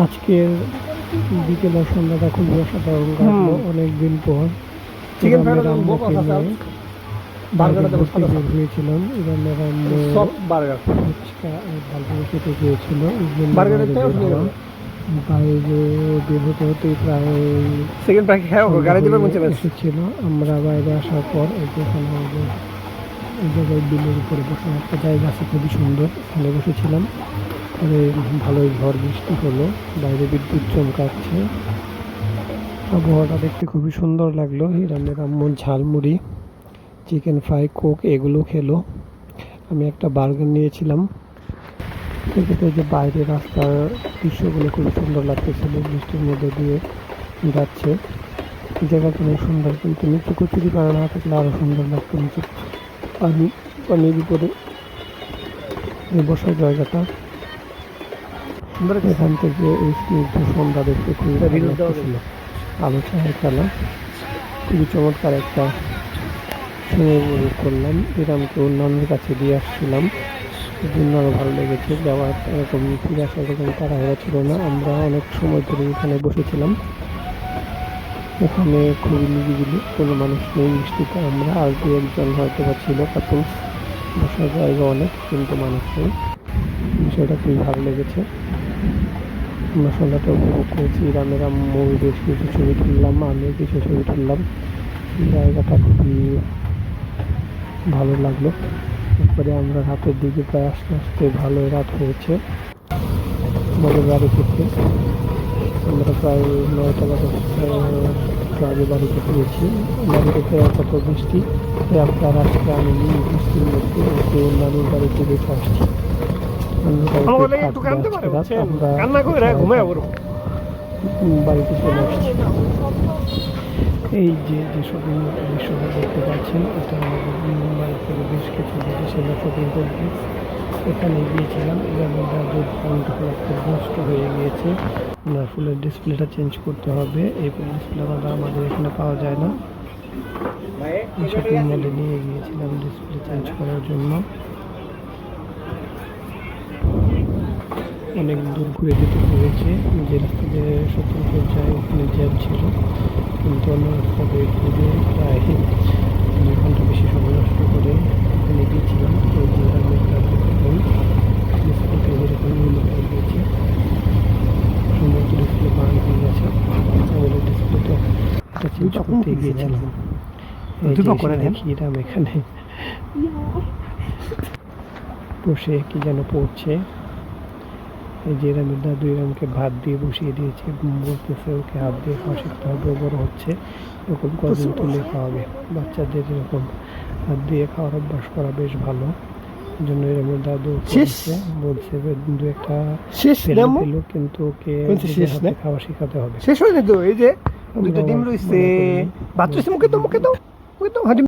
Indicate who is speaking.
Speaker 1: আজকের বিকেল আর সন্ধ্যাটা খুবই অসাধারণ কাটলো অনেকদিন পর। এবার ম্যাডাম
Speaker 2: বার্গার।
Speaker 1: খেতে গিয়েছিল। বাইরে বের হতে হতে প্রায়
Speaker 2: সেকেন্ড
Speaker 1: এসেছিল। আমরা বাইরে আসার পর এই এখানে এই জায়গায় বিলের উপরে বসে একটা জায়গা আছে খুবই সুন্দর। এখানে বসেছিলাম। ভালোই ঝড় বৃষ্টি হলো, বাইরে বিদ্যুৎ চমকাচ্ছে। আবহাওয়াটা দেখতে খুবই সুন্দর লাগল হিরামের আম্মু ঝালমুড়ি, চিকেন ফ্রাই, কোক, এগুলো খেলো। আমি একটা বার্গার নিয়েছিলাম। সেক্ষেত্রে যে বাইরে রাস্তার দৃশ্যগুলো খুবই সুন্দর লাগতেছিল বৃষ্টির মধ্যে দিয়ে যাচ্ছে। জায়গাটা অনেক সুন্দর, কিন্তু নিচে কচুরি পাড়া না থাকলে আরও সুন্দর লাগতো নিচে পানি, পানির উপরে বসার জায়গাটা। এখান থেকে এই স্নিগ্ধ সন্ধ্যা দেখতে খুবই
Speaker 2: দেওয়া
Speaker 1: আলো ছায়া খেলা খুবই চমৎকার একটা সময় উপভোগ করলাম। এরকমকে অন্যান্যের কাছে দিয়ে আসছিলাম। জন্য আরও ভালো লেগেছে। যাওয়ার এরকম ফিরে আসার এরকম তাড়াহুড়া ছিল না। আমরা অনেক সময় ধরে এখানে বসেছিলাম। এখানে খুবই নিরিবিলি। কোনো মানুষ নেই মিষ্টিতে আমরা আর দু একজন হয়তো বা ছিল কাপড় বসার জায়গা অনেক কিন্তু মানুষ নেই। বিষয়টা খুবই ভালো লেগেছে। আমরা সন্ধ্যাটা উপভোগ করেছি রামের আম্মু বেশ কিছু ছবি তুললাম, আমিও কিছু ছবি তুললাম। জায়গাটা খুবই ভালো লাগল। এরপরে আমরা রাতের দিকে প্রায় আস্তে আস্তে ভালো রাত হয়েছে আমাদের বাড়ি থেকে। আমরা প্রায় নয়টা বাজে একটু আগে বাড়িতে ফিরেছি বাড়িতে ফেরার কত বৃষ্টি আপনার আজকে আমি বৃষ্টির মধ্যে নানুর বাড়িতে দেখে আসছি নানুর বাড়িতে
Speaker 2: একটু
Speaker 1: থাকব
Speaker 2: পারে
Speaker 1: আজকে
Speaker 2: কান্না করে ঘুমায় পড়ো
Speaker 1: বাড়িতে চলে আসছি। এই যে যে শপিং দৃশ্যটা দেখতে পাচ্ছেন এটা বাড়ি থেকে বেশ কিছু জিনিসের শপিং কমপ্লেক্স এখানে গিয়েছিলাম যে ফোনটা খুব নষ্ট হয়ে গিয়েছে। ওনার ফুলের ডিসপ্লেটা চেঞ্জ করতে হবে। এই ডিসপ্লেটা আমাদের এখানে পাওয়া যায় না। শপিং মলে নিয়ে গিয়েছিলাম ডিসপ্লে চেঞ্জ করার জন্য। অনেক দূর ঘুরে যেতে হয়েছে। যে রাস্তা দিয়ে সত্যি যায় ওখানে জ্যাম ছিল কিন্তু অন্য রাস্তা দিয়ে ঘুরে প্রায় দুই ঘণ্টা বেশি সময় নষ্ট করে ওখানে গিয়েছিলাম। ওই যে আমি এরকম হয়ে গিয়েছে। সম্ভবত ডিসপ্লে বান হয়ে গেছে। আমাদের ডিসপ্লেটা এটা চেঞ্জ করতে গিয়েছিলাম।
Speaker 2: দুটো করে
Speaker 1: এখানে। বসে কি যেন পড়ছে। এই যে এরামের দাদু এরামকে ভাত দিয়ে বসিয়ে দিয়েছে বলতেছে ওকে হাত দিয়ে খাওয়া শিখতে হবে বড় হচ্ছে এরকম কদিন তুলে খাওয়াবে। বাচ্চাদের এরকম হাত দিয়ে খাওয়ার অভ্যাস করা বেশ ভালো। জন্য এরামের দাদু
Speaker 2: শেষ?
Speaker 1: বলছে দু একটা
Speaker 2: শেষ
Speaker 1: পেল কিন্তু ওকে
Speaker 2: শেষ না?
Speaker 1: খাওয়া শেখাতে হবে।
Speaker 2: শেষ হয়ে যেত এই যে দুটো ডিম রয়েছে
Speaker 1: করি
Speaker 2: মুখে দাও মুখে দাও মুখে হাঁটি